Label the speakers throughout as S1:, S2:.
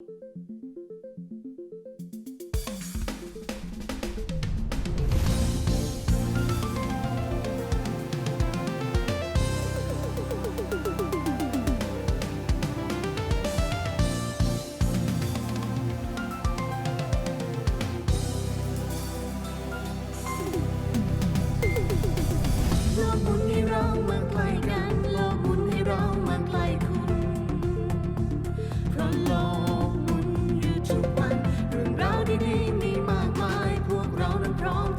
S1: โ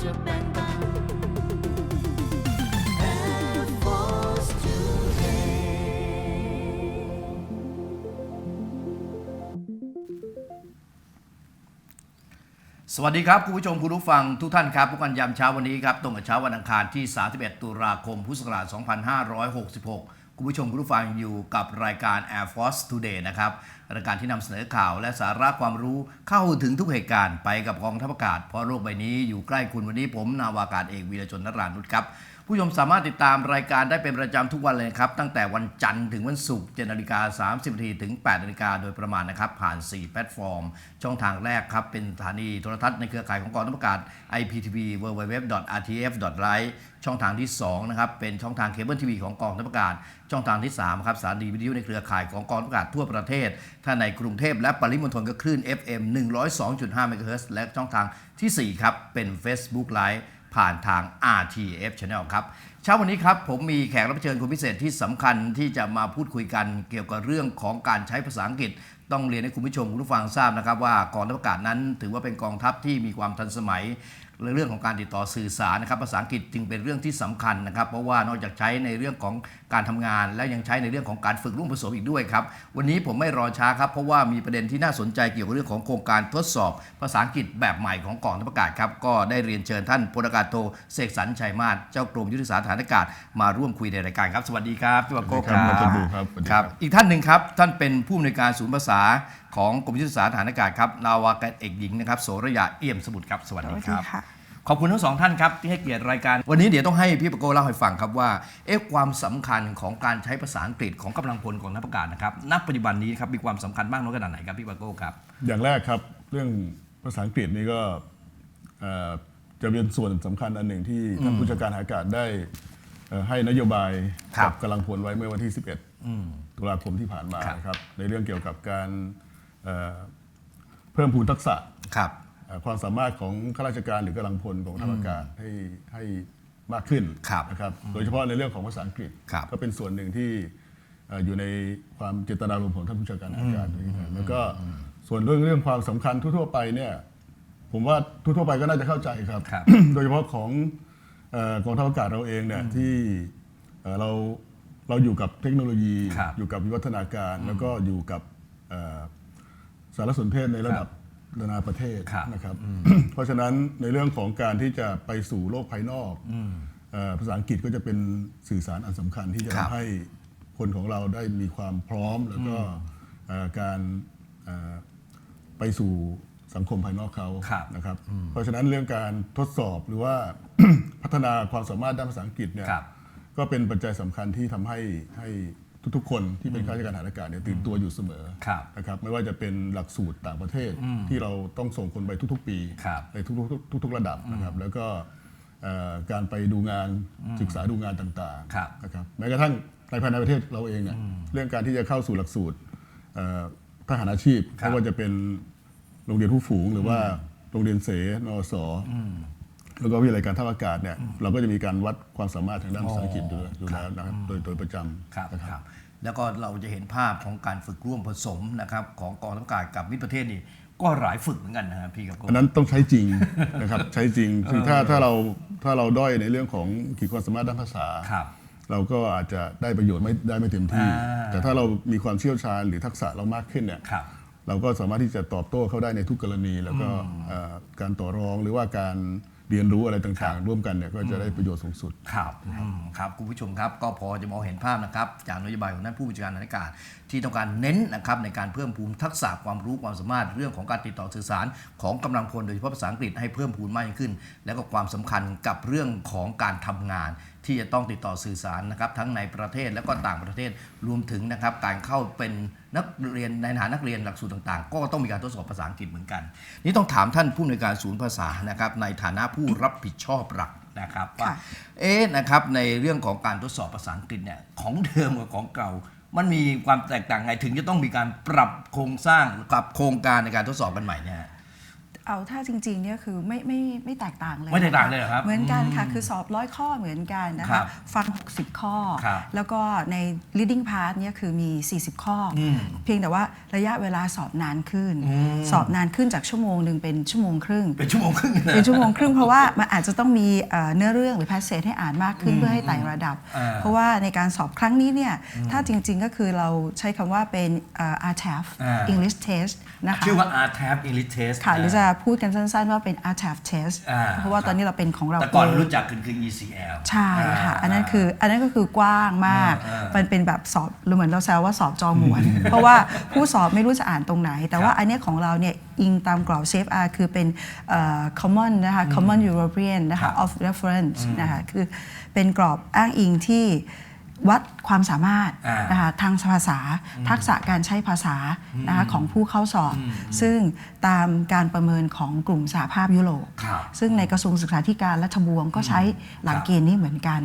S1: นั้นพร้อมจะแบ่ง Air Force Today
S2: สวัสดีครับคุณผู้ชมคุณผู้ฟังทุกท่านครับพบกันยามเช้าวันนี้ครับตรงกับเช้าวันอังคารที่ 31 ตุลาคม พุทธศักราช 2566 คุณผู้ชมคุณผู้ฟังอยู่กับรายการ Air Force Today นะครับรายการที่นำเสนอข่าวและสาระความรู้เข้าถึงทุกเหตุการณ์ไปกับกองทัพอากาศเพราะโลกใบนี้อยู่ใกล้คุณวันนี้ผมนาวากาศเอกวีรชนนรานุชครับ ผู้ชมสามารถติดตามรายการได้เป็นประจำทุกวันเลยครับ ตั้งแต่วันจันทร์ถึงวันศุกร์7นาฬิกา30นาทีถึง8นาฬิกาโดยประมาณนะครับ ผ่าน 4 แพลตฟอร์ม ช่องทางแรกครับ เป็นสถานีโทรทัศน์ในเครือข่ายของกองทัพอากาศ IPTV www.rtf.live ช่องทางที่2นะครับเป็นช่องทางเคเบิลทีวีของกองทัพอากาศ ช่องทางที่3ครับสถานีวิทยุในเครือข่ายของกองทัพอากาศทั่วประเทศ ถ้าในกรุงเทพและปริมณฑลก็คลื่น FM 102.5เมกะเฮิรตซ์และช่องทางทีสี่4ครับเป็น Facebook Live ผ่านทาง RTF Channel ครับเช้าวันนี้ครับผมมีแขกรับเชิญคนพิเศษที่สำคัญที่จะมาพูดคุยกันเกี่ยวกับเรื่องของการใช้ภาษาอังกฤษ ต้องเรียนให้คุณผู้ชมคุณผู้ฟังทราบนะครับว่ากองทัพอากาศนั้น ถือว่าเป็นกองทัพที่มีความทันสมัย เรื่องของการติดต่อสื่อสารนะครับภาษาอังกฤษจึงเป็นเรื่องที่สำคัญนะครับ เพราะว่านอกจากใช้ในเรื่องของการทำงาน และยังใช้ในเรื่องของการฝึกรุ่งผสมอีกด้วยครับ วันนี้ผมไม่รอช้าครับเพราะว่ามีประเด็นที่น่าสนใจเกี่ยวกับเรื่องของโครงการทดสอบ ภาษาอังกฤษแบบใหม่ของกองทัพอากาศครับก็ได้เรียนเชิญท่านพลอากาศโทเสกสรรชัยมาศเจ้ากรมยุทธศาสตร์ฐานอากาศมาร่วมคุยในรายการครับ สวัสดีครับพี่วาโก้ค
S3: สวั
S2: รับ
S3: สดีครับครับสวัสดี
S2: ค
S3: ครั
S2: รับ
S3: บ
S2: อีกท่านหนึ่งครับท่านเป็นผู้อำนวยการศูนย์ภาษาของกรมยุทธศาสตร์ฐานอากาศครับนาวากาศเอกหญิงนะครับโสระยาเอี่ยมสมุทรครับสวัส
S4: ส
S2: ดี
S4: วัส
S2: ค
S4: ดี
S2: รับ
S4: ค่ะ
S2: ขอบคุณทั้งสองท่านครับที่ให้เกียรติรายการ วันนี้เดี๋ยวต้องให้พี่ปะโกเล่าให้ฟังครับว่าเอ๊ะความสำคัญของการใช้ภาษาอังกฤษของกำลังพลของนักประกาศนะครับณปัจจุบันนี้ครับมีความสำคัญมากน้อยขนาดไหนครับพี่ปะโกครับ
S3: อย่างแรกครับเรื่องภาษาอังกฤษนี่ก็เอ่อจะเป็นส่วนสำคัญอันหนึ่งที่ท่านผู้จัดการทหารอากาศได้เอ่อให้นโยบาย
S2: ครับ
S3: กักำลังพลไว้เมื่อวันที่ 11 ตุลาคมที่ผ่านมา
S2: ครับ
S3: นะครับในเรื่องเกี่ยวกับการ เอ่อเพิ่มพูนทักษะ
S2: ครับ
S3: เอ่อความสามารถของข้าราชการหรือกำลังพลของทางอากาศให้ให้มากขึ้น
S2: ครับ
S3: นะครับโดยเฉพาะในเรื่องของภาษาอังกฤษ
S2: ครับ
S3: ก็เป็นส่วนหนึ่งที่เอ่ออยู่ในความเจตนารมณ์ของท่านผู้จัดการทหารอากาศด้วยกันแล้วก็ส่วนเรื่องเรื่องความสำคัญทั่วๆไปเนี่ยผมว่าทั่วๆไปก็น่าจะเข้าใจครับ
S2: ครับ
S3: โดยเฉพาะของเอ่อกองทัพอากาศเราเองเนี่ยที่เอ่อเราเราอยู่กับเทคโนโลยี
S2: ครับ
S3: อยู่กับวิวัฒนาการ แล้วก็อยู่กับเอ่อ สารสนเทศในระดับนานาประเทศ
S2: ครับ
S3: นะครับ เพราะฉะนั้นในเรื่องของการที่จะไปสู่โลกภายนอกเอ่อภาษาอังกฤษก็จะเป็นสื่อสารอันสำคัญที่จะ
S2: ครับ
S3: ทำให้คนของเราได้มีความพร้อมแล้วก็เอ่อการเอ่อไปสู่สังคมภายนอกเขา
S2: ครับ
S3: นะครับ เพราะฉะนั้นเรื่องการทดสอบหรือว่าพัฒนาความสามารถด้านภาษาอังกฤษเนี่ย
S2: ครับ
S3: ก็เป็นปัจจัยสำคัญที่ทำให้ให้ ทุกๆ คนที่เป็นข้าราชการทหารอากาศเนี่ยตื่นตัวอยู่เสมอ
S2: ครับ
S3: นะครับไม่ว่าจะเป็นหลักสูตรต่างประเทศที่เราต้องส่งคนไปทุกๆ ปี
S2: ครับ
S3: ในทุกๆทุกๆระดับนะครับ แล้วก็เอ่อการไปดูงานศึกษาดูงานต่าง
S2: ครับ
S3: ๆนะครับแม้กระทั่งในภายในประเทศเราเองเนี่ยเรื่องการที่จะเข้าสู่หลักสูตรเอ่อทหารอาชีพ
S2: ครับ
S3: ไม่ว่าจะเป็นโรงเรียนผู้ฝูง หรือว่าโรงเรียนเสนอส แล้วก็วิทยาลัยการทัพอากาศเนี่ยเราก็จะมีการวัดความสามารถทางด้านภาษาอังกฤษอยู่อยู่แล้วนะครับโดยโดยประจำ
S2: ครับ
S3: นะ
S2: ครับ แล้วก็เราจะเห็นภาพของการฝึกร่วมผสมนะครับของกองทัพอากาศกับมิตรประเทศนี่ก็หลายฝึกเหมือนกันนะครับพี่กับโก
S3: อันนั้นต้องใช้จริงนะครับใช้จริงคือถ้าถ้าเราถ้าเราด้อยในเรื่องของขีดความสามารถด้านภาษา
S2: ครับ
S3: เราก็อาจจะได้ประโยชน์ไม่ได้ไม่เต็มที่
S2: อ่า
S3: แต่ถ้าเรามีความเชี่ยวชาญหรือทักษะเรามากขึ้นเนี่ย
S2: ครับ
S3: เราก็สามารถที่จะตอบโต้เขาได้ในทุกกรณี แล้วก็เอ่อการต่อรองหรือว่าการ เรียนรู้อะไรต่างๆ ร่วมกันเนี่ยก็จะได้ประโยชน์สูงสุด
S2: ครับอืมครับคุณผู้ชมครับก็พอจะมองเห็นภาพนะครับจากนโยบายของท่านผู้บัญชาการทหารอากาศ ที่ต้องการเน้นนะครับในการเพิ่มพูนทักษะความรู้ความสามารถเรื่องของการติดต่อสื่อสารของกำลังพลโดยเฉพาะภาษาอังกฤษให้เพิ่มพูนมากยิ่งขึ้น แล้วก็ความสำคัญกับเรื่องของการทำงานที่จะต้องติดต่อสื่อสารนะครับทั้งในประเทศและก็ต่างประเทศรวมถึงนะครับการเข้าเป็นนักเรียนในฐานะนักเรียนหลักสูตรต่างๆ ก็ต้องมีการทดสอบภาษาอังกฤษเหมือนกัน นี่ต้องถามท่านผู้ในวยการศูนย์ภาษานะครับในฐานะผู้รับผิดชอบหลักนะครับว่า
S4: ค่ะ
S2: เอ๊ะนะครับในเรื่องของการทดสอบภาษาอังกฤษเนี่ยของเดิมกับของเก่ามันมีความแตกต่างไงถึงจะต้องมีการปรับโครงสร้างปรับโครงการในการทดสอบกันใหม่เนี่ย
S4: เอาถ้าจริงๆเนี่ยคือไม่ไม่ไม่แตกต่างเลย
S2: ไม่แตกต่างเลยเหรอครับ
S4: เหมือนกันค่ะ คือสอบร้อยข้อเหมือนกันนะ
S2: ครั
S4: คะ
S2: บ
S4: ฟัง 60 ข้อ
S2: ครับ
S4: แล้วก็ใน reading part เนี่ยคือมี 40 ข้ออ
S2: ม
S4: เพียงแต่ว่าระยะเวลาสอบนานขึ้นสอบนานขึ้นจากชั่วโมงหนึ่งเป็นชั่วโมงครึ่ง
S2: เป็นชั่วโมงครึ่งเลย
S4: เป็นชั่วโมงครึ่งเพราะว่ามันอาจจะต้องมีเอ่อเนื้อเรื่องหรือ passage ให้อ่านมากขึ้นเพื่อให้ไต่ระดับ
S2: อ่า
S4: เพราะว่าในการสอบครั้งนี้เนี่ยถ้าจริงๆก็คือเราใช้คำว่าเป็นเอ่อ RTAF
S2: อ่า
S4: English Test นะคะ
S2: ชื่อว่า RTAP English Test
S4: ค่ะหรือจะพูดกันสั้นๆ ว่าเป็น RTAF Test
S2: อ่า
S4: เพราะว่าตอนนี้เราเป็นของเรา
S2: แต่ก่อน
S4: เง
S2: รู้จักกันคือ ECL
S4: ใช่ค่ะ อันนั้นคืออันนั้นก็คือกว้างมาก
S2: อ่าอ่ามั
S4: มันเป็นแบบสอบหรือเหมือนเราแซวว่าสอบจอหมวน เพราะว่าผู้สอบไม่รู้จะอ่านตรงไหน แต่ว่าอันเนี้ยของเราเนี่ยอิงตามกรอบ CFR คือเป็นเอ่อ common นะคะ common European นะ
S2: ครั
S4: คะ
S2: บ
S4: of reference นะคะคือเป็นกรอบอ้างอิงที่ วัดความสามารถ
S2: อ่าน
S4: นะคะทางภาษาทักษะการใช้ภาษานะคะของผู้เข้าสอบ ซึ่งตามการประเมินของกลุ่มสหภาพยุโรป
S2: ครับ
S4: ซึ่งในกระทรวงศึกษาธิการและทบวงก็ใช้หลักเกณฑ์นี้เหมือนกัน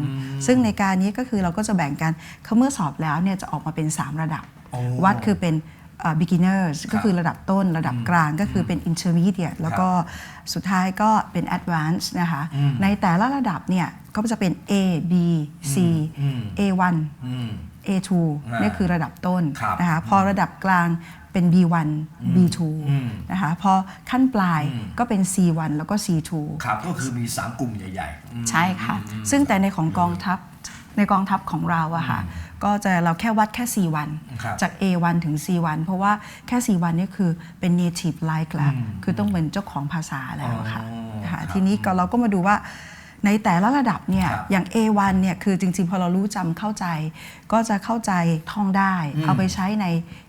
S4: ซึ่งในการนี้ก็คือเราก็จะแบ่งกันเขาเมื่อสอบแล้วเนี่ยจะออกมาเป็น 3 ระดับ
S2: โอ้
S4: วัดคือเป็นเอ่อ beginners ก็คือระดับต้นระดับกลางก็คือเป็น intermediate แล้วก็สุดท้ายก็เป็น advanced นะคะ ในแต่ละระดับเนี่ยก็จะเป็น A B C A1
S2: อืม
S4: A2
S2: อ่า
S4: นี่คือระดับต้น
S2: ครับ
S4: นะคะพอระดับกลางเป็น B1 B2
S2: อืม
S4: นะคะพอขั้นปลายก็เป็น C1 แล้วก็ C2
S2: ครับก็คือมี 3 กลุ่มใหญ่ๆอืม
S4: ใช่ค่ะ ซึ่งแต่ในของกองทัพในกองทัพของเราอะค่ะ ก็จะเราแค่วัดแค่ 4 วัน
S2: ครับ
S4: จาก A1 ถึง C1 เพราะว่าแค่ 4 วันนี่คือเป็น native like แล้วคือต้องเป็นเจ้าของภาษาแล้วค่ะ
S2: อ๋อ
S4: นะคะ
S2: ครับ
S4: ทีนี้ก็เราก็มาดูว่าในแต่ละระดับเนี่ย
S2: ครับ
S4: อย่าง A1 เนี่ยคือจริงๆ พอเรารู้จำเข้าใจ ก็จะเข้าใจท่องได้เอาไปใช้ใน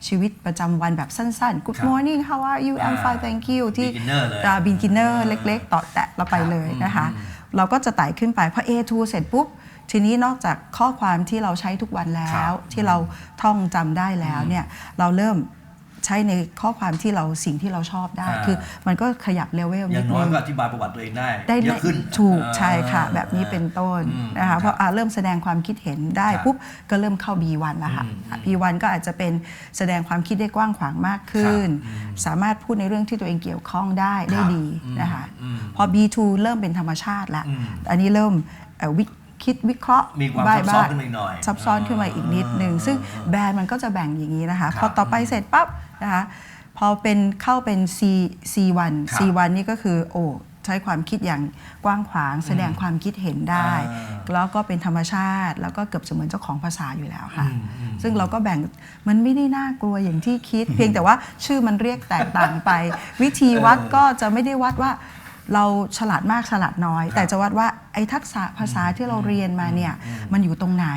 S4: ชีวิตประจำวันแบบสั้นๆ Good
S2: ครับ
S4: morning how are you I'm
S2: อ่า
S4: fine thank you ที่
S2: beginner เลย
S4: อ่า beginner เล็กๆ ต่อแตะเราไปเลยนะคะ เราก็จะไต่ขึ้นไปพอ A2 เสร็จปุ๊บ ทีนี้นอกจากข้อความที่เราใช้ทุกวันแล้
S2: ครั
S4: ว
S2: บ
S4: ที่เราท่องจำได้แล้วเนี่ยเราเริ่มใช้ในข้อความที่เราสิ่งที่เราชอบได้
S2: อ่า
S4: คือมันก็ขยับเลเวล
S2: อ
S4: นิ
S2: ย่า
S4: ด
S2: งน้อ
S4: นึ
S2: ย
S4: ง
S2: ก็อธิบายประวัติตัวเองได้
S4: ได้
S2: เยอะขึ้น
S4: ถูก
S2: อ่า
S4: ใช่ค่ะ แบบนี้เป็นต้น
S2: อืม
S4: นะคะ
S2: ครับ
S4: เพราะอ่าเริ่มแสดงความคิดเห็นได้
S2: ครับ
S4: ปุ๊บก็เริ่มเข้า B1 แล้วค่ะ B1 ก็อาจจะเป็นแสดงความคิดได้กว้างขวางมากขึ้น สามารถพูดในเรื่องที่ตัวเองเกี่ยวข้องได้ได้
S2: ครับ
S4: ดี
S2: อืม
S4: นะคะ
S2: อืม
S4: พอ B2 เริ่มเป็นธรรมชาติแล้ว
S2: อืม
S4: อันนี้เริ่มเอ่อวิ คิดวิเคราะห์
S2: มีความ
S4: บ้
S2: ซับซ้อน
S4: บ้
S2: ขึ้นมาอีกหน่อย
S4: ซับซ้อนขึ้นมาอีกนิดนึงซึ่งแบรนด์มันก็จะแบ่งอย่างนี้นะคะ
S2: ครับ
S4: พอต่อไปเสร็จปั๊บนะคะพอเป็นเข้าเป็น C C1
S2: ครับ
S4: C1 นี่ก็คือโอ้ใช้ความคิดอย่างกว้างขวางแสดงความคิดเห็นได้
S2: อ่า
S4: แล้วก็เป็นธรรมชาติ แล้วก็เกือบเสมือนเจ้าของภาษาอยู่แล้วค่ะ ซึ่งเราก็แบ่งมันไม่ได้น่ากลัวอย่างที่คิด เพียงแต่ว่าชื่อมันเรียกแตกต่างไป วิธีวัดก็จะไม่ได้วัดว่า เราฉลาดมากฉลาดน้อย แต่จะวัดว่าไอ้ทักษะภาษาที่เราเรียนมาเนี่ยมันอยู่ตรงไหน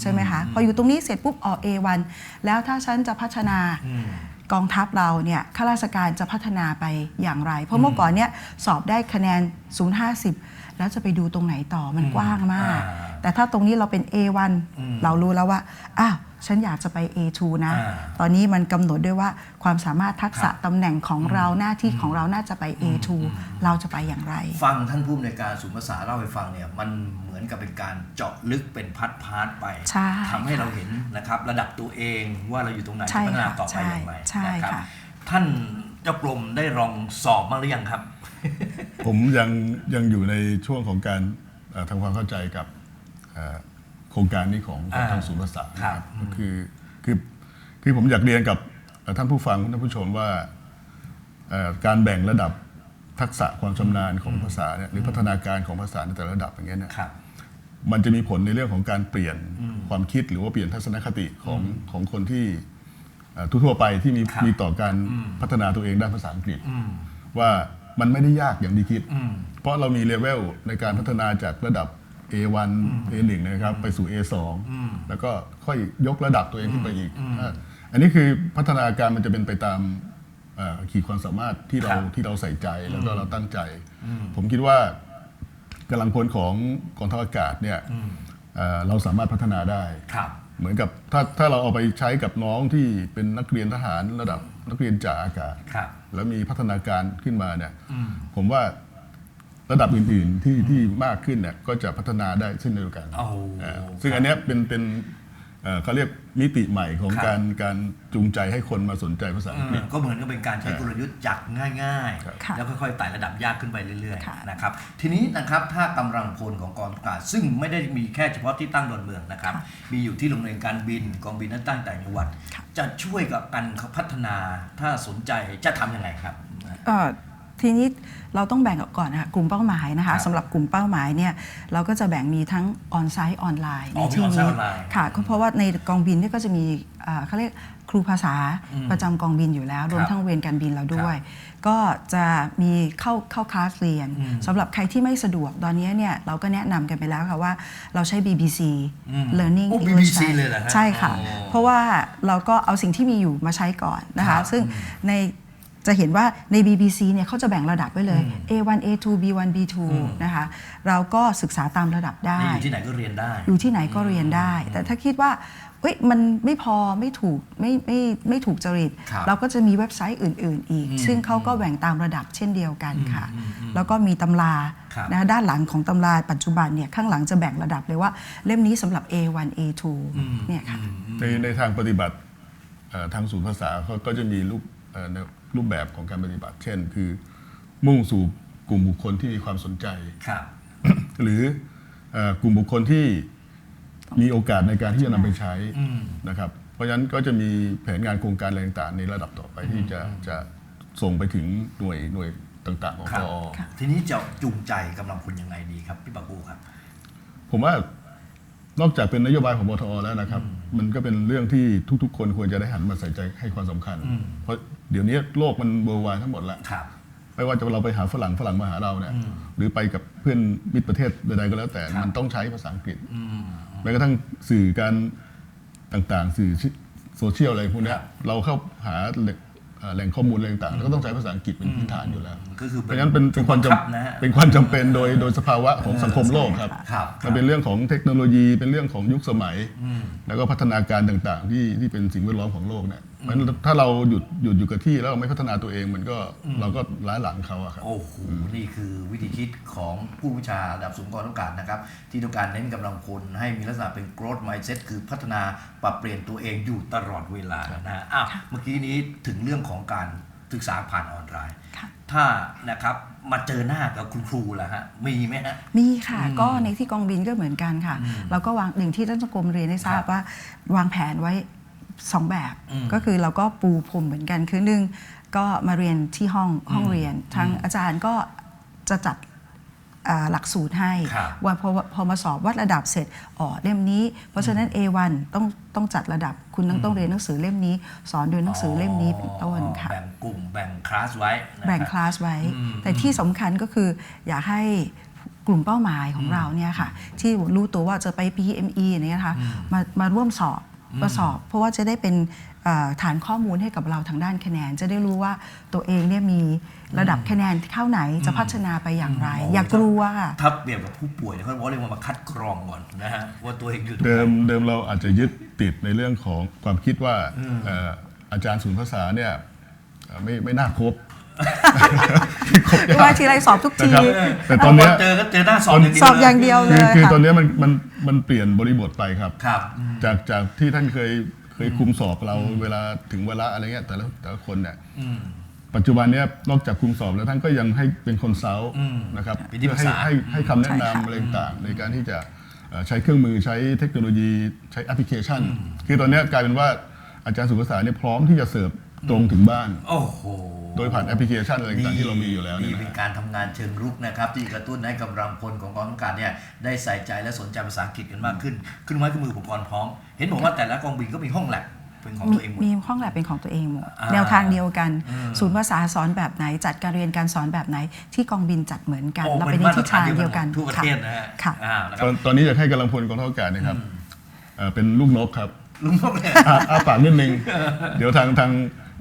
S4: ใช่ไหมคะพออยู่ตรงนี้เสร็จปุ๊บออก A1 แล้วถ้าฉันจะพัฒนากองทัพเราเนี่ยข้าราชการจะพัฒนาไปอย่างไร เพราะเมื่อก่อนเนี่ยสอบได้คะแนน 050 แล้วจะไปดูตรงไหนต่อมันกว้างมาก
S2: อ่า
S4: แต่ถ้าตรงนี้เราเป็น A1 เรารู้แล้วว่าอ้าว ฉันอยากจะไป A2 นะ
S2: อ่า
S4: ตอนนี้มันกำหนดด้วยว่าความสามารถทักษะ
S2: ครับ
S4: ตำแหน่งของเราหน้าที่ของเราน่าจะไป A2 เราจะไปอย่างไร
S2: ฟังท่านผู้อำนวยการศูนย์ภาษาเล่าให้ฟังเนี่ยมันเหมือนกับเป็นการเจาะลึกเป็นพัดพาร์ทไป
S4: ใช่
S2: ทำให้เราเห็นนะครับระดับตัวเองว่าเราอยู่ตรงไหน
S4: ใช่
S2: จะพัฒนา
S4: ค่ะ
S2: ต่อไป
S4: ใช่
S2: อย่างไร
S4: ใช่
S2: นะครับ
S4: ค่ะ
S2: ท่านเจ้ากรมได้ลองสอบบ้างหรือยังครับ
S3: ผมยังยังอยู่ในช่วงของการเอ่อทำความเข้าใจกับเอ่อโครงการนี้ของของ
S2: อ่า
S3: ทางศูนย์ภาษา
S2: ครับ
S3: นะครับ ก็คือคือคือผมอยากเรียนกับเอ่อท่านผู้ฟังท่านผู้ชมว่าเอ่อการแบ่งระดับทักษะความชำนาญของภาษาเนี่ยหรือพัฒนาการของภาษาในแต่ละระดับอย่างเงี้ยเนี่ย
S2: ครับ
S3: มันจะมีผลในเรื่องของการเปลี่ยนความคิดหรือว่าเปลี่ยนทัศนคติของของคนที่เอ่อทั่วๆไปที่มี
S2: ครับ
S3: มีต่อการพัฒนาตัวเองด้านภาษาอังกฤษ ว่ามันไม่ได้ยากอย่างที่คิด เพราะเรามีเลเวลในการพัฒนาจากระดับ A1 A1 นะครับไปสู่ A2 แล้วก็ค่อยยกระดับตัวเองขึ้นไปอีกอะอันนี้คือพัฒนาการมันจะเป็นไปตามเอ่อขีดความสามารถที่เรา
S2: ครับ
S3: ที่เราใส่ใจแล้วก็เราตั้งใจ ผมคิดว่ากำลังพลของกองทัพอากาศเนี่ยเอ่อเราสามารถพัฒนาได้
S2: ครับ
S3: เหมือนกับถ้าถ้าเราเอาไปใช้กับน้องที่เป็นนักเรียนทหารระดับนักเรียนจ่าอากาศ
S2: ครับ
S3: แล้วมีพัฒนาการขึ้นมาเนี่ยผมว่า ระดับอื่น ๆ ที่ที่มากขึ้นเนี่ยก็จะพัฒนาได้เช่นเดียวกัน
S2: โอ้
S3: เอ่อซึ่งอันเนี้ยเป็นเป็นเอ่อเขาเรียกมิติใหม่ของ
S2: ครับ
S3: การการจูงใจให้คนมาสนใจภาษาอังกฤษ
S2: ก็เหมือนกับเป็นการใช้กลยุทธ์จากง่าย
S4: ค่ะ
S2: ๆ แล้วค่อยๆไต่ระดับยากขึ้นไปเรื่อย
S4: ค่ะ
S2: ๆนะครับทีนี้นะครับถ้ากำลังพลของกองทัพอากาศซึ่งไม่ได้มีแค่เฉพาะที่ตั้งดอนเมืองนะครับ มีอยู่ที่โรงเรียนการบินกองบินนั้นตั้งแต่างจังหวัด จะช่วยกับการพัฒนาถ้าสนใจจะทำยังไงครับ
S4: เอ่อ ทีนี้เราต้องแบ่งออกก่อนนะคะกลุ่มเป้าหมายนะ
S2: ครั
S4: คะ
S2: บ
S4: สำหรับกลุ่มเป้าหมายเนี่ยเราก็จะแบ่งมีทั้งออนไซต์ออนไลน์
S2: อ๋
S4: ใน
S2: อมี
S4: ที่
S2: on-site
S4: นี้
S2: online
S4: ค่ะก็เพราะว่าในกองบินเนี่ยก็จะมีอ่าเขาเรียกครูภาษาประจำกองบินอยู่แล้ว รวมทั้งเวรการบินเราด้วย ก็จะมีเข้าเข้าคลาสเรียนสำหรับใครที่ไม่สะดวกตอนนี้เนี่ยเราก็แนะนำกันไปแล้วค่ะว่าเราใช้ BBC
S2: อืม
S4: Learning
S2: โอ้
S4: English
S2: BBC เลยเหรอฮะ
S4: ใช่ค่ะ
S2: อ๋อ
S4: เพราะว่าเราก็เอาสิ่งที่มีอยู่มาใช้ก่อนนะ
S2: ครั
S4: คะ
S2: บ
S4: ซึ่งใน จะเห็นว่าใน BBC เนี่ยเขาจะแบ่งระดับไว้เลย A1 A2 B1 B2 นะคะเราก็ศึกษาตามระดับได้
S2: นี่อยู่ที่ไหนก็เรียนได้
S4: อยู่ที่ไหนก็เรียนได้ แต่ถ้าคิดว่าเอ้ยมันไม่พอไม่ถูกไม่ไม่ไม่ถูกจริต
S2: ครับ
S4: เราก็จะมีเว็บไซต์อื่น ๆ อีก ซึ่งเขาก็แบ่งตามระดับเช่นเดียวกันค่ะ แล้วก็มีตำรา
S2: ครับ
S4: นะด้านหลังของตำราปัจจุบันเนี่ยข้างหลังจะแบ่งระดับเลยว่าเล่มนี้สำหรับ A1 A2 เนี่ยค่ะ
S3: ในในทางปฏิบัติเอ่อทางศูนย์ภาษาเขาก็จะมีรูปเอ่อใน รูปแบบของการปฏิบัติ เช่น คือมุ่งสู่กลุ่มบุคคลที่มีความสนใจ
S2: ครับ
S3: หรือเอ่อกลุ่มบุคคลที่มีโอกาสในการที่จะนำไปใช้นะครับ เพราะฉะนั้นก็จะมีแผนงานโครงการอะไรต่างๆ ในระดับต่อไปที่จะจะส่งไปถึงหน่วยหน่วยต่างๆ ของ
S2: ค
S3: ก
S2: รับ
S3: อ
S2: ทีนี้จะจูงใจกำลังพลยังไงดีครับพี่ปากูครับ
S3: ผมว่า นอกจากเป็นนโยบายของบทอแล้วนะครับ มันก็เป็นเรื่องที่ทุกๆ คนควรจะได้หันมาใส่ใจให้ความสำคัญ เพราะเดี๋ยวนี้โลกมันเบอร์วายทั้งหมดแล้ว
S2: ครับ
S3: ไม่ว่าจะเราไปหาฝรั่งฝรั่งมาหาเราเนี่ยหรือไปกับเพื่อนมิตรประเทศใดๆก็แล้วแต่
S2: ครับ
S3: มันต้องใช้ภาษาอังกฤษแม้กระทั่งสื่อการต่างๆ สื่อโซเชียลอะไรพวกเนี้ยเราเข้าหา แหล่งเอ่อแหล่งข้อมูลอะไรต่างๆเราก็ต้องใช้ภาษาอังกฤษเป็นพื้นฐานอยู่แล้ว
S2: ก็คือ
S3: เพราะฉะนั้นเป็นเป็นความจ
S2: บังคับนะฮะำ
S3: เป็นความจำเป็นโดยโดยสภาวะของสังคมโลกครับ
S2: ครับ
S3: มันเป็นเรื่องของเทคโนโลยีเป็นเรื่องของยุคสมัย แล้วก็พัฒนาการต่างๆ ที่ที่เป็นสิ่งแวดล้อมของโลกเนี่ย เพราะฉะนั้นถ้าเราหยุดหยุดอยู่กับที่แล้วเราไม่พัฒนาตัวเองมันก็เราก็ล้าหลังเขาอะครับ
S2: โอ้โห นี่คือวิธีคิดของผู้วิชาระดับสูงกองต้องการนะครับ ที่ต้องการเน้นกำลังพลให้มีลักษณะเป็น growth mindset คือพัฒนาปรับเปลี่ยนตัวเองอยู่ตลอดเวลานะฮะอ้าวเมื่อกี้นี้ถึงเรื่องของการศึกษาผ่านออนไลน์
S4: ค่ะ
S2: ถ้านะครับมาเจอหน้ากับคุณครูล่ะฮะ มีไหมฮะ
S4: มีค่ะก็ในที่กองบินก็เหมือนกันค่ะเราก็วางหนึ่งที่ท่านสกรมเรียนให้ทรา
S2: ครับบ
S4: ว่าวางแผนไว้ สองแบบ
S2: อืม
S4: ก็คือเราก็ปูพรมเหมือนกันคือหนึ่งก็มาเรียนที่ห้องห้องเรียนทางอาจารย์ก็จะจัดอ่าหลักสูตรให้
S2: ครับ
S4: ว่าพอพอมาสอบวัดระดับเสร็จอ๋อเล่มนี้ เพราะฉะนั้น A1 ต้องต้องจัดระดับคุณต้องต้องเรียนหนังสือเล่มนี้ สอนโดยหนังสือเล่มนี้เป็นต้นค่ะ
S2: แบ่งกลุ่มแบ่งคลาสไว้นะ
S4: แบ่ง
S2: รับ
S4: คลาสไว้
S2: อืม
S4: แต่ที่สำคัญก็คืออยากให้กลุ่มเป้าหมายของเราเนี่ยค่ะที่รู้ตัวว่าจะไป PME อย่างเนี้ยค่ะมามาร่วมสอบ มาสอบ เพราะว่าจะได้เป็นเอ่อฐานข้อมูลให้กับเราทางด้านคะแนน จะได้รู้ว่าตัวเองเนี่ยมีระดับคะแนนเข้าไหนจะพัฒนาไปอย่างไร
S2: อืม
S4: อย่ากลัวค่ะ
S2: ถ้าเปรียบกับผู้ป่วยเนี่ยเขาบอกเรียกว่ามาคัดกรองก่อนนะฮะว่าตัวเองอยู่ตรงไห
S3: เดิม
S2: น
S3: เดิมเราอาจจะยึดติดในเรื่องของความคิดว่าเอ่ออาจารย์ศูนย์ภาษาเนี่ยเอ่อไม่ไม่น่าครบ
S4: ว่าทีไรสอบทุกที
S3: นะครับแต่ตอนเนี้ย
S2: เจอก็เจอหน้าสอบอย่างเดียว
S4: สอบอย่างเดียวเล
S3: คือยคือ
S4: ค่ะ
S3: ตอนเนี้ยมันมันมันเปลี่ยนบริบทไปครับ
S2: ครับ
S3: จากจากที่ท่านเคยเคยคุมสอบเราเวลาถึงเวลาอะไรเงี้ยแต่ละแต่ละคนเนี่ย
S2: อืม
S3: ปัจจุบันเนี้ยนอกจากคุมสอบแล้วท่านก็ยังให้เป็นคอนซัลท์
S2: อืม
S3: นะครับ
S2: เป็นที่
S3: เพื่อให้
S2: ปรึกษา
S3: ให้ให้คำแนะ
S4: ใช่ค่ะ
S3: นำอะไรต่างๆในการที่จะเอ่อใช้เครื่องมือใช้เทคโนโลยีใช้แอปพลิเคชัน คือตอนเนี้ยกลายเป็นว่าอาจารย์สุภาษาเนี่ยพร้อมที่จะเสิร์ฟ ตรงถึงบ้าน
S2: โอ้โห
S3: โดยผ่านแอปพลิเคชันอะไรต่างๆที่เรามีอยู่แล้วเนี่ย
S2: นี่เป็น
S3: นะ
S2: การทำงานเชิงรุกนะครับที่กระตุ้นให้กำลังพลของกองทัพอากาศเนี่ยได้ใส่ใจและสนใจภาษาอังกฤษกันมากขึ้นขึ้นไม้ขึ้นมืออุปกรณ์พร้อม เห็นบอกว่าแต่ละกองบินก็มีห้องแลบเป็นของ
S4: มี
S2: ตัวเองหมด
S4: มีห้องแลบเป็นของตัวเองหมด
S2: อ่า
S4: แนวทางเดียวกัน
S2: อืม
S4: ศูนย์ภาษาสอนแบบไหน จัดการเรียนการสอนแบบไหน ที่กองบินจัดเหมือนกัน
S2: โอ้
S4: เราไปในทิศทางเดียวกัน
S2: ทั่วประเทศนะฮะ
S4: ค่ะ
S2: อ่านะค
S3: ต
S2: รั
S3: อบนตอนนี้อยากให้กำลังพลกองทัพอากาศเนะครับเอ่อเป็นลูกนกครับ
S2: ลุงพวกเนี่ย
S3: อ้าอ้าปากนิดนึง เดี๋ยวทางทาง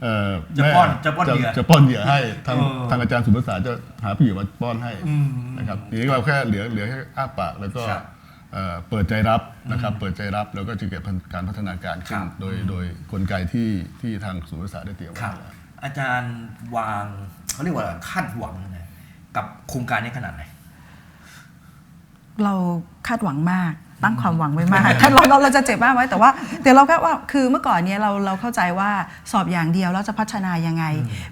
S3: เอ่อ
S2: จะ
S3: แม่
S2: ป้อนจะป้อนเหยื่อ
S3: จะป้อนเหยื่อให้ทาง
S2: เออ
S3: ทางอาจารย์สุภาษาจะหาผู้เหยื่อมาป้อนให้
S2: อืม
S3: นะครับทีนี้เราแค่เหลือเหลือแค่อ้าปากแล้วก็
S2: ครับ
S3: เอ่อเปิดใจรับนะครับเปิดใจรับแล้วก็จะเกิดการพัฒนาการขึ้น
S2: ครับ
S3: โดยโดยกลไกที่ที่ทางสุภาษาได้เตรียมไว้
S2: ครับ
S3: แล้ว
S2: อาจารย์วางเขาเรียกว่าคาดหวังนะกับโครงการนี้ขนาดไหน
S4: เราคาดหวังมาก ตั้งความหวังไว้มากเราเราเราจะเจ็บมากไว้แต่ว่าเดี๋ยวเราแค่ว่าคือเมื่อก่อนเนี้ยเราเราเข้าใจว่าสอบอย่างเดียวแล้วจะพัฒนายังไง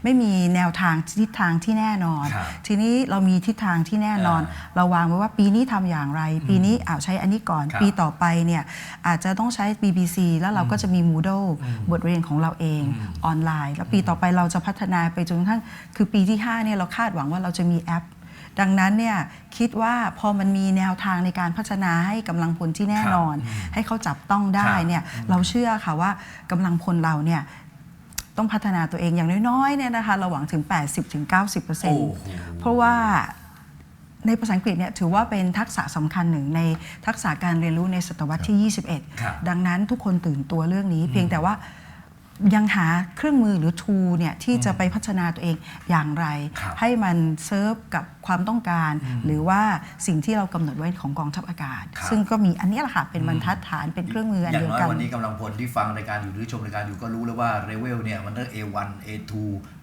S4: ไม่มีแนวทางทิศทางที่แน่นอน
S2: ครับ
S4: ทีนี้เรามีทิศทางที่แน่นอน
S2: อ่า
S4: เราวางไว้ว่าปีนี้ทำอย่างไร ปีนี้อาใช้อันนี้ก่อน
S2: ครับ
S4: ปีต่อไปเนี่ยอาจจะต้องใช้ BBC แล้วเราก็จะมี Moodle บทเรียนของเราเองออนไลน์ แล้วปีต่อไปเราจะพัฒนาไปจนกระทั่งคือปีที่5เนี่ยเราคาดหวังว่าเราจะมีแอป ดังนั้นเนี่ยคิดว่าพอมันมีแนวทางในการพัฒนาให้กำลังพลที่แน่นอน ให้เขาจับต้องได้
S2: ครับ
S4: เนี่ยเราเชื่อค่ะว่ากำลังพลเราเนี่ยต้องพัฒนาตัวเองอย่างน้อยๆเนี่ยนะคะเราหวังถึง 80-90%
S2: โอ้โห
S4: เพราะว่าในภาษาอังกฤษเนี่ยถือว่าเป็นทักษะสำคัญหนึ่งในทักษะการเรียนรู้ในศตวรรษที่
S2: ครับ
S4: 21 ดังนั้นทุกคนตื่นตัวเรื่องนี้ เพียงแต่ว่า ยังหาเครื่องมือหรือทูเนี่ยที่จะไปพัฒนาตัวเองอย่างไร
S2: ครับ
S4: ให้มันเซิร์ฟกับความต้องการ หรือว่าสิ่งที่เรากำหนดไว้ของกองทัพอากาศ
S2: ครับ
S4: ซึ่งก็มีอันนี้แหละค่ะเป็นบรรทัดฐานเป็นเครื่องมืออัน
S2: อย่าง
S4: เดียว
S2: น้อย
S4: กัน
S2: วันนี้กำลังพลที่ฟังรายการอยู่หรือชมรายการอยู่ก็รู้แล้วว่าเรเวลเนี่ยมันเริ่ม A1 A2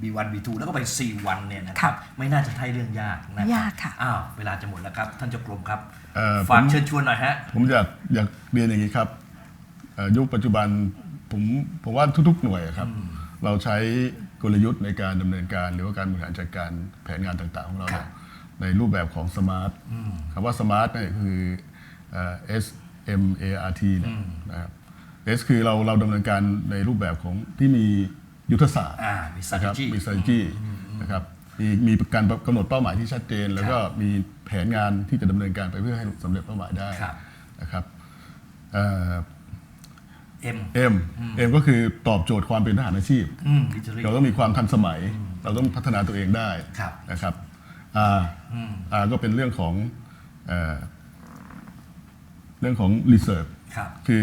S2: B1 B2 แล้วก็ไป C1 เนี่ยนะครับไม่น่าจะใช่เรื่องยากนะ
S4: ยากค่ะ
S2: อ้าวเวลาจะหมดแล้วครับ ท่านเจ้ากรมครับ
S3: เอ่อ
S2: ฝาก
S3: ผม
S2: เชิญชวนหน่อยฮะ
S3: ผมอยากอยากเรียนอย่างนี้ครับเอ่อยุคปัจจุบัน ผมผมว่าทุกๆหน่วยอะครับ เราใช้กลยุทธ์ในการดำเนินการ หรือว่าการบริหารจัดการแผนงานต่างๆ ของเรา
S2: ครับ
S3: เนี่ยในรูปแบบของสมาร์ทคำว่าสมาร์ทเนี่ยคือเอ่อ S M A R T เนี่ยนะครับ S คือเราเราดำเนินการในรูปแบบของที่มียุทธศาสตร์
S2: อ่ามี
S3: นะครับ
S2: strategy
S3: มี strategy นะครับมีมีการกำหนดเป้าหมายที่ชัดเจน แล้วก็มีแผนงานที่จะดำเนินการไปเพื่อให้สำเร็จเป้าหมายได้
S2: ครับ
S3: นะครับ เอ่อ
S2: M
S3: M M ก็คือตอบโจทย์ความเป็นทหารอาชีพ
S2: อืมวิจารี
S3: เราต้องมีความทันสมัย เราต้องพัฒนาตัวเองได้
S2: ครับ
S3: นะครับ R R ก็เป็นเรื่องของเอ่อเรื่องของ research
S2: ครับ
S3: คือ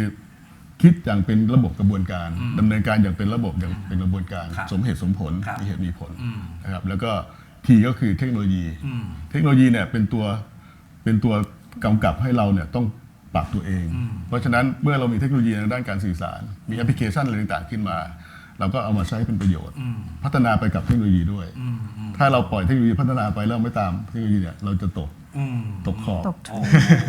S3: คิดอย่างเป็นระบบกระบวนการดำเนินการอย่างเป็นระบบอย่างเป็นกระบวนการ
S2: ครับ
S3: สมเหตุสมผล
S2: ครับ
S3: มีเหตุมีผล
S2: อืม
S3: นะครับแล้วก็ T ก็คือเทคโนโลยี
S2: อืม
S3: เทคโนโลยีเนี่ยเป็นตัวเป็นตัวกำกับให้เราเนี่ยต้อง ปรับตัวเอง เพราะฉะนั้นเมื่อเรามีเทคโนโลยีในด้านการสื่อสาร มีแอปพลิเคชันอะไรต่างๆขึ้นมา เราก็เอามาใช้เป็นประโยชน์ พัฒนาไปกับเทคโนโลยีด้วย ถ้าเราปล่อยเทคโนโลยีพัฒนาไปแล้วไม่ตามเทคโนโลยีเนี่ยเราจะตก
S2: อืม
S3: ตกขอบ
S4: ตก
S2: โอ้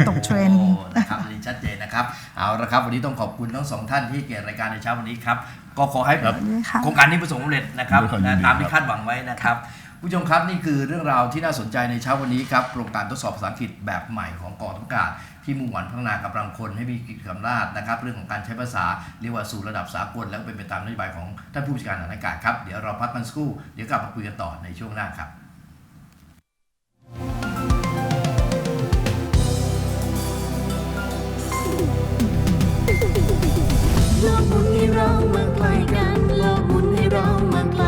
S4: ตกเทรนด์
S2: นะครับอันนี้ชัดเจนนะครับ เอาละครับ วันนี้ต้องขอบคุณทั้งสองท่านที่เกียรติรายการในเช้าวันนี้ครับ ก็ขอให้
S3: ครับ
S2: โครงการนี้ประสบความสำเร็จนะครับ
S3: ด้วยความยินดี
S2: นะตามที่
S3: ครับ
S2: คาดหวังไว้นะครับผู้ชมครับ นี่คือเรื่องราวที่น่าสนใจในเช้าวันนี้ครับโครงการทดสอบภาษาอังกฤษแบบใหม่ของกองทัพอากาศ ที่มุ่งหวังพัฒนากำลังคนให้มีกิจกรรมราชนะครับ เรื่องของการใช้ภาษาเรียกว่าสู่ระดับสากลแล้วเป็นไปตามนโยบายของท่านผู้บัญชาการทหารอากาศครับ เดี๋ยวเราพักกันสักครู่เดี๋ยวกลับมาคุยกันต่อในช่วงหน้าครับ
S1: โลกหมุนให้เรามาใกล้กันโลกหมุนให้เรามาใกล้